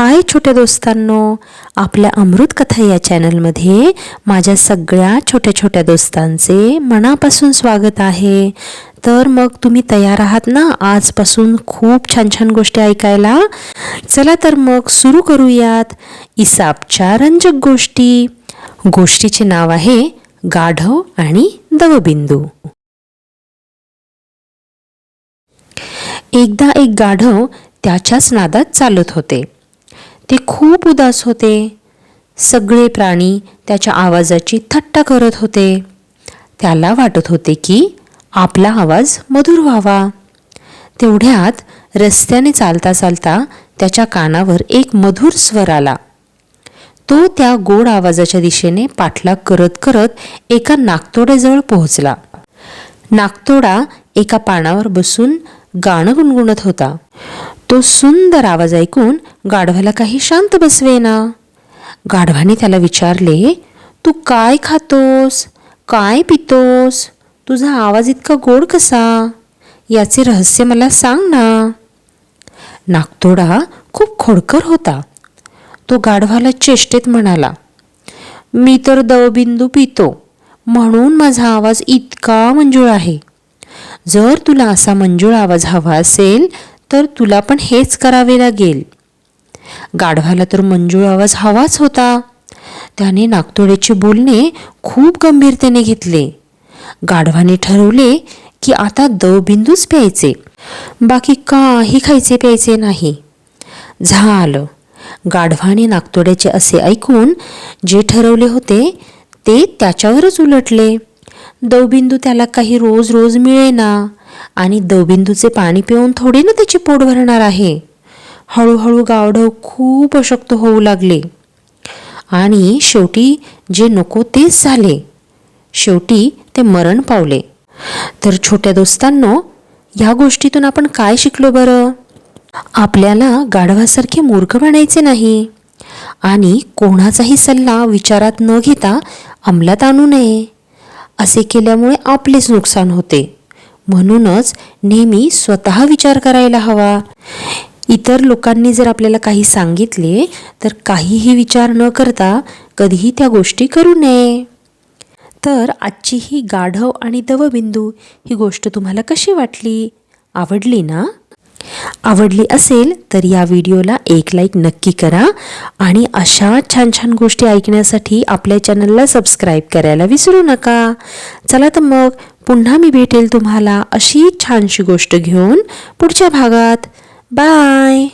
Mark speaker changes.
Speaker 1: हाय छोट्या दोस्तांनो आपल्या अमृत कथा या चॅनलमध्ये माझ्या सगळ्या छोट्या छोट्या दोस्तांचे मनापासून स्वागत आहे. तर मग तुम्ही तयार आहात ना आजपासून खूप छान छान गोष्टी ऐकायला? चला तर मग सुरू करूयात इसापच्या रंजक गोष्टी. गोष्टीचे नाव आहे गाढव आणि दवबिंदू. एकदा एक गाढव त्याच्याच नादात चालत होते. ते खूप उदास होते. सगळे प्राणी त्याच्या आवाजाची थट्टा करत होते. त्याला वाटत होते की आपला आवाज मधुर व्हावा. तेवढ्यात रस्त्याने चालता चालता त्याच्या कानावर एक मधुर स्वर आला. तो त्या गोड आवाजाच्या दिशेने पाठलाग करत करत एका नागतोड्याजवळ पोहोचला. नागतोडा एका पानावर बसून गाणं गुणगुणत होता. तो सुंदर आवाज ऐकून गाढवाला काही शांत बसवेना. गाढवाने त्याला विचारले तू काय खातोस? काय पितोस? तुझा आवाज इतका गोड कसा? याचे रहस्य मला सांग ना. नागतोडा खूप खोडकर होता. तो गाढवाला चेष्टेत म्हणाला मी तर दवबिंदू पितो म्हणून माझा आवाज इतका मंजूळ आहे. जर तुला असा मंजूळ आवाज हवा असेल तर तुला पण हेच करावे लागेल गाढवाला तर मंजूळ आवाज हवाच होता. त्याने नागतोड्याचे बोलणे खूप गंभीरतेने घेतले. गाढवाने ठरवले की आता दवबिंदूच प्यायचे. बाकी काही खायचे प्यायचे नाही. झालं. गाढवाने नागतोड्याचे असे ऐकून जे ठरवले होते ते त्याच्यावरच उलटले. दवबिंदू त्याला काही रोज रोज मिळेना. आणि दवबिंदूचे पाणी पिऊन थोडे ना त्याचे पोट भरणार आहे. हळूहळू गावढव खूप अशक्त होऊ लागले. आणि शेवटी जे नको तेच झाले. शेवटी ते मरण पावले. तर छोट्या दोस्तांनो ह्या गोष्टीतून आपण काय शिकलो बरं? आपल्याला गाढवासारखे मूर्ख बनायचे नाही. आणि कोणाचाही सल्ला विचारात न घेता अंमलात आणू नये. असे केल्यामुळे आपलेच नुकसान होते. म्हणूनच नेहमी स्वतः विचार करायला हवा. इतर लोकांनी जर आपल्याला काही सांगितले तर काहीही विचार न करता कधीही त्या गोष्टी करू नये. तर आजची ही गाढव आणि दवबिंदू ही गोष्ट तुम्हाला कशी वाटली? आवडली ना? आवडली असेल तर या व्हिडिओला एक लाईक नक्की करा आणि अशा छान छान गोष्टी ऐकण्यासाठी आपल्या चॅनलला सबस्क्राईब करायला विसरू नका. चला तर मग पुन्हा मी भेटेल तुम्हाला अशी छानशी गोष्ट घेऊन पुढच्या भागात. बाय.